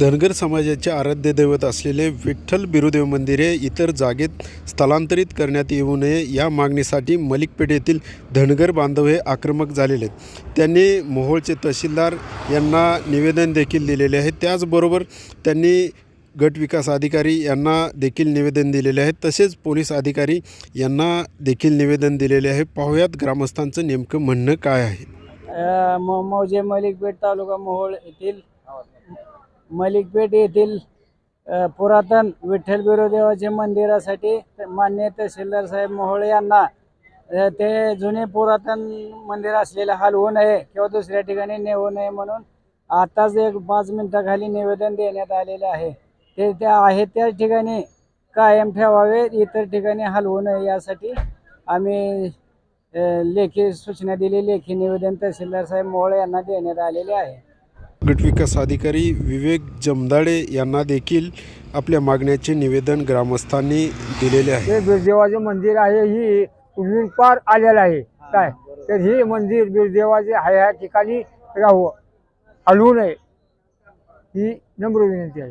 धनगर समाजाचे आराध्य दैवत असलेले विठ्ठल बिरुदेव मंदिरे इतर जागेत स्थलांतरित करण्यात येऊ नये या मागणीसाठी मलिकपेठ येथील धनगर बांधव हे आक्रमक झालेले आहेत. त्यांनी मोहोळचे तहसीलदार यांना निवेदन देखील दिलेले आहे. त्याचबरोबर त्यांनी गट विकास अधिकारी यांना देखील निवेदन दिलेले आहे. तसेच पोलीस अधिकारी यांना देखील निवेदन दिलेले आहे. पाहुयात ग्रामस्थांचं नेमकं म्हणणं काय आहे? मौजे मलिकपेठ तालुका मोहोळ येथील मलिकपेठ येथील पुरातन विठ्ठल बिरोदेवाचे मंदिरासाठी मान्य तहसीलदार साहेब मोहोळे यांना ते जुने पुरातन मंदिर असलेले हलवू नये किंवा दुसऱ्या ठिकाणी नेऊ नये म्हणून आताच एक पाच मिनिटाखाली निवेदन देण्यात आलेले आहे. ते त्या आहे त्या ठिकाणी कायम ठेवावे इतर ठिकाणी हलवू नये यासाठी आम्ही लेखी सूचना दिली लेखी निवेदन तहसीलदार साहेब मोहोळे यांना देण्यात आलेले आहे. गट विकास अधिकारी विवेक जमदाडे यांना देखील आपल्या मागण्याचे निवेदन ग्रामस्थांनी दिलेले आहे. बिरदेवाचे मंदिर आहे ही पार आलेलं आहे. काय? तर ही मंदिर बिरदेवाचे आहे ह्या ठिकाणी राहू हलवू नये. ही नम्र विनंती आहे.